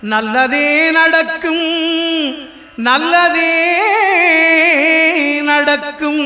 நல்லதே நடக்கும் நல்லதே நடக்கும்.